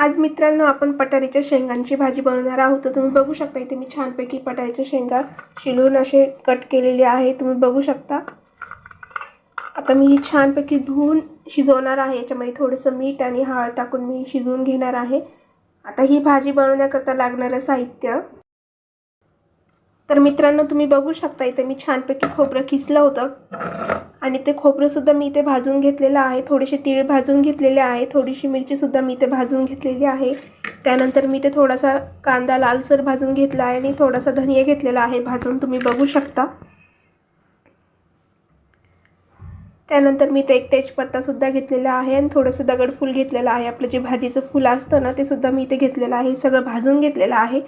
आज मित्रांनो आपण पटारीच्या शेंगांची भाजी बनवणार आहोत. तर तुम्ही बघू शकता इथे मी छानपैकी पटारीच्या शेंगा शिलून असे कट केलेले आहे. तुम्ही बघू शकता. आता मी ही छानपैकी धुवून शिजवणार आहे. याच्यामध्ये थोडंसं मीठ आणि हळद टाकून मी शिजवून घेणार आहे. आता ही भाजी बनवण्याकरता लागणारं साहित्य. तर मित्रांनो तुम्ही बघू शकता इथे मी छानपैकी खोबरं खिसलं होतं. आणि ते खोबरंसुद्धा मी इथे भाजून घेतलेलं आहे. थोडेसे तीळ भाजून घेतलेले आहे. थोडीशी मिरचीसुद्धा मी इथे भाजून घेतलेली आहे. त्यानंतर मी ते थोडासा कांदा लालसर भाजून घेतला आहे आणि थोडासा धनिया घेतलेला आहे. भाजून तुम्ही बघू शकता. त्यानंतर मी ते एक तेजपत्तासुद्धा घेतलेला आहे आणि थोडंसं दगडफूल घेतलेलं आहे. आपलं जे भाजीचं फूल असतं ना ते सुद्धा मी इथे घेतलेलं आहे. सगळं भाजून घेतलेलं आहे.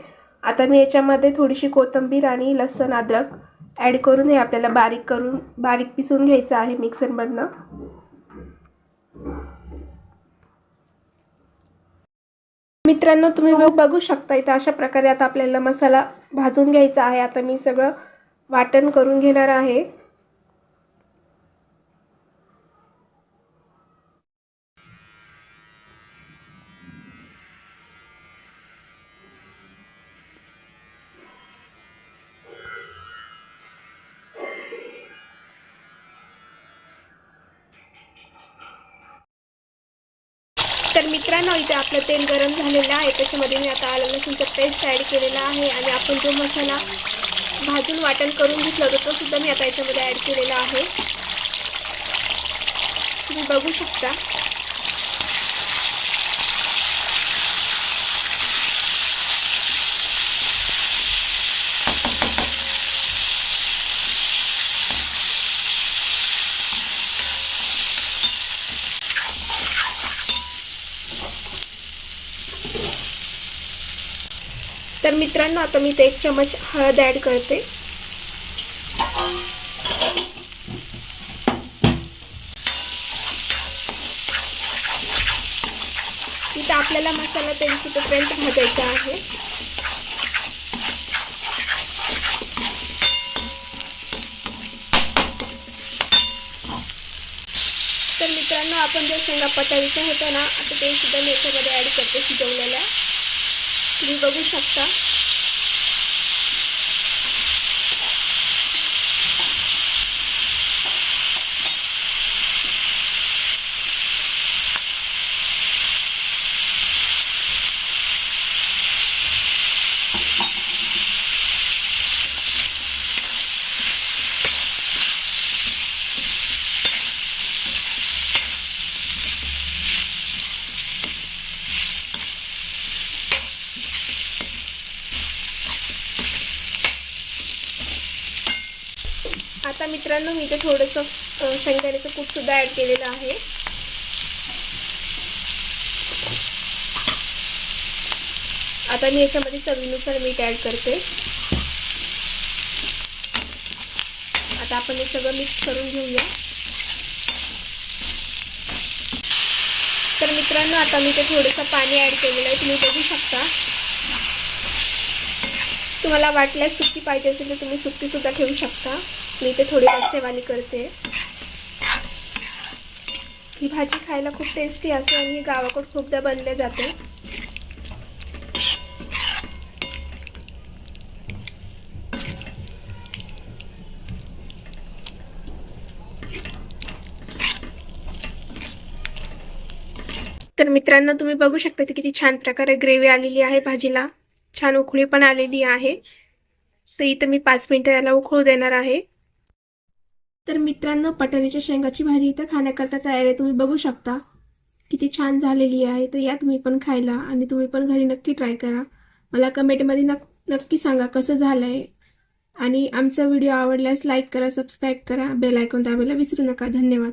आता मी याच्यामध्ये थोडीशी कोथिंबीर आणि लसण अद्रक ॲड करून हे आपल्याला बारीक करून बारीक पिसून घ्यायचं आहे मिक्सरमधनं. मित्रांनो तुम्ही बघू शकता इथं अशा प्रकारे आता आपल्याला मसाला भाजून घ्यायचा आहे. आता मी सगळं वाटण करून घेणार आहे. तर मित्रांनो इथे आपलं तेल गरम झालेलं आहे. त्याच्यामध्ये मी आता आलं लसूणचं पेस्ट ॲड केलेला आहे आणि आपण जो मसाला भाजून वाटण करून घेतलं होतं तो सुद्धा मी आता याच्यामध्ये ॲड केलेला आहे. तुम्ही बघू शकता. तर मित्रांनो आता मी ते एक चमच हळद ॲड करते. इथं आपल्याला मसाला त्यांची सुटेपर्यंत भाजायचा आहे. तर मित्रांनो आपण जे शेंगा पटायचं होतं ना आता ते सुद्धा याच्यामध्ये तुम्ही बघू शकता. आता मित्रांनो मी इथे थोडंसं शेंगदाण्याचं कूटसुद्धा ॲड केलेलं आहे. आता मी याच्यामध्ये चवीनुसार मीठ ॲड करते. आता आपण हे सगळं मिक्स करून घेऊया. तर मित्रांनो आता मी ते थोडंसं पाणी ॲड केलेलं आहे. तुम्ही बघू शकता. तुम्हाला वाटल्यास सुकी पाहिजे असेल तर तुम्ही सुकीसुद्धा ठेवू शकता. मी ते थोडी रस्सेवाली करते. ही भाजी खायला खूप टेस्टी असते आणि ही गावाकडे खूपदा बनले जाते. तर मित्रांनो तुम्ही बघू शकता की किती छान प्रकारे ग्रेव्ही आलेली आहे भाजीला. छान उकळी पण आलेली आहे. तर इथं मी पाच मिनटं याला उकळू देणार आहे. तर मित्रांनो पटारीच्या शेंगाची भाजी इथं खाण्याकरता तयार आहे. तुम्ही बघू शकता किती छान झालेली आहे. तर या तुम्ही पण खायला आणि तुम्ही पण घरी नक्की ट्राय करा. मला कमेंटमध्ये नक नक्की सांगा कसं झालं आहे आणि आमचा व्हिडिओ आवडल्यास लाईक करा सबस्क्राईब करा. बेल आयकॉन दाबायला विसरू नका. धन्यवाद.